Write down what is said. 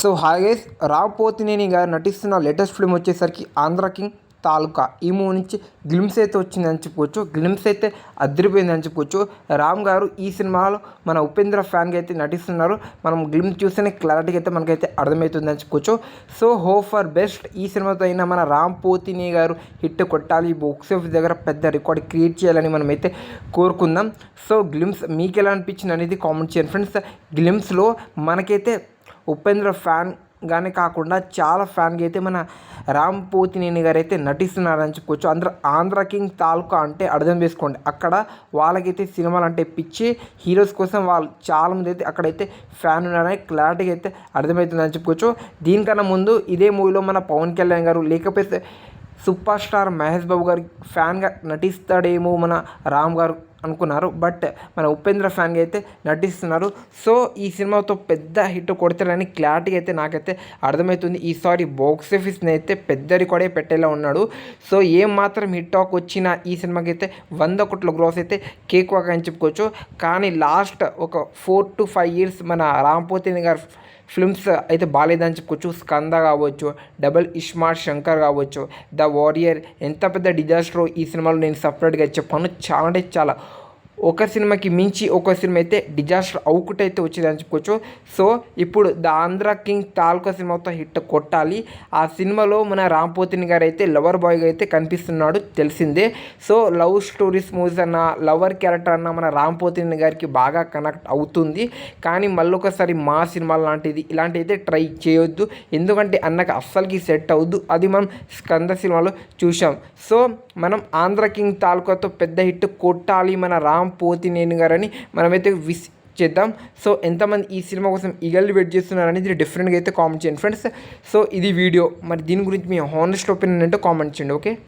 So hi guys Ram Pothineni garu నటిస్తున్న latest film వచ్చేసరికి Andhra king తాలూకా. ఈ మూవీ నుంచి గ్లిమ్స్ అయితే వచ్చిందని చెప్పుకోవచ్చు గ్లిమ్స్ అయితే అదిరిపోయిందని చెప్పుకోవచ్చు రామ్ గారు ఈ సినిమాలో మన ఉపేంద్ర ఫ్యాన్గా అయితే నటిస్తున్నారు. మనం గ్లిమ్స్ చూస్తేనే క్లారిటీగా అయితే మనకైతే అర్థమవుతుందని చెప్పుకోవచ్చు సో హో ఫర్ బెస్ట్. ఈ సినిమాతో అయినా మన రామ్ పోతిని గారు హిట్ కొట్టాలి. బాక్స్ ఆఫీస్ దగ్గర పెద్ద రికార్డ్ క్రియేట్ చేయాలని మనం అయితే కోరుకుందాం. సో గ్లిమ్స్ మీకు ఎలా అనిపించింది అనేది కామెంట్ చేయండి ఫ్రెండ్స్. గ్లిమ్స్లో మనకైతే ఉపేంద్ర ఫ్యాన్ గానే కాకుండా చాలా ఫ్యాన్గా అయితే మన రామ్ పోతినేని గారు అయితే నటిస్తున్నారని చెప్పుకోవచ్చు. ఆంధ్ర ఆంధ్ర కింగ్ తాలూకా అంటే అర్థం చేసుకోండి. అక్కడ వాళ్ళకైతే సినిమాలు అంటే పిచ్చి హీరోస్ కోసం వాళ్ళు చాలామంది అయితే అక్కడైతే ఫ్యాన్ ఉన్నారని క్లారిటీగా అయితే అర్థమవుతుందని చెప్పుకోవచ్చు. దీనికన్నా ముందు ఇదే మూవీలో మన పవన్ కళ్యాణ్ గారు లేకపోతే సూపర్ స్టార్ మహేష్ బాబు గారి ఫ్యాన్గా నటిస్తాడేమో మన రామ్ గారు అనుకున్నారు. బట్ మన ఉపేంద్ర ఫ్యాన్గా అయితే నటిస్తున్నారు. సో ఈ సినిమాతో పెద్ద హిట్ కొడతారని క్లారిటీ అయితే నాకైతే అర్థమవుతుంది. ఈసారి బాక్స్ ఆఫీస్ని అయితే పెద్ద రికార్డే పెట్టేలా ఉన్నాడు. సో ఏం మాత్రం హిట్ టాక్ వచ్చినా ఈ సినిమాకి అయితే వంద కోట్ల గ్రోస్ అయితే కేక్ వాక్ అని చెప్పుకోవచ్చు. కానీ లాస్ట్ ఒక ఫోర్ టు ఫైవ్ ఇయర్స్ మన రాంపోతిని గారు ఫిల్మ్స్ అయితే బాగాలేదని చెప్పుకోవచ్చు స్కంద కావచ్చు డబల్ ఇష్మార్ట్ శంకర్ కావచ్చు ద వారియర్ ఎంత పెద్ద డిజాస్టర్ ఈ సినిమాలో నేను సపరేట్గా చెప్పాను చాలా అంటే చాలా. ఒక సినిమాకి మించి ఒక సినిమా అయితే డిజాస్టర్ అవుకుట్ అయితే అని చెప్పుకోవచ్చు. సో ఇప్పుడు ద ఆంధ్ర కింగ్ తాలూకా సినిమాతో హిట్ కొట్టాలి. ఆ సినిమాలో మన రాంపోతిని గారు అయితే లవర్ బాయ్గా అయితే కనిపిస్తున్నాడు తెలిసిందే. సో లవ్ స్టోరీస్ మూవీస్ అన్న లవర్ క్యారెక్టర్ అన్న మన రాంపోతిని గారికి బాగా కనెక్ట్ అవుతుంది. కానీ మళ్ళొకసారి మా సినిమా లాంటిది ఇలాంటివి అయితే ట్రై చేయొద్దు. ఎందుకంటే అన్నకు అస్సలకి సెట్ అవ్వద్దు అది మనం స్కంద సినిమాలో చూసాం సో మనం ఆంధ్ర కింగ్ తాలూకాతో పెద్ద హిట్ కొట్టాలి మన రామ్ పోతినేని గారని మనమైతే విస్ చేద్దాం. సో ఎంతమంది ఈ సినిమా కోసం ఈగల్ని వెయిట్ చేస్తున్నారు అనేది డిఫరెంట్గా అయితే కామెంట్ చేయండి ఫ్రెండ్స్ సో ఇది వీడియో. మరి దీని గురించి మీ హానెస్ట్ ఒపీనియన్ అంటే కామెంట్ చేయండి ఓకే?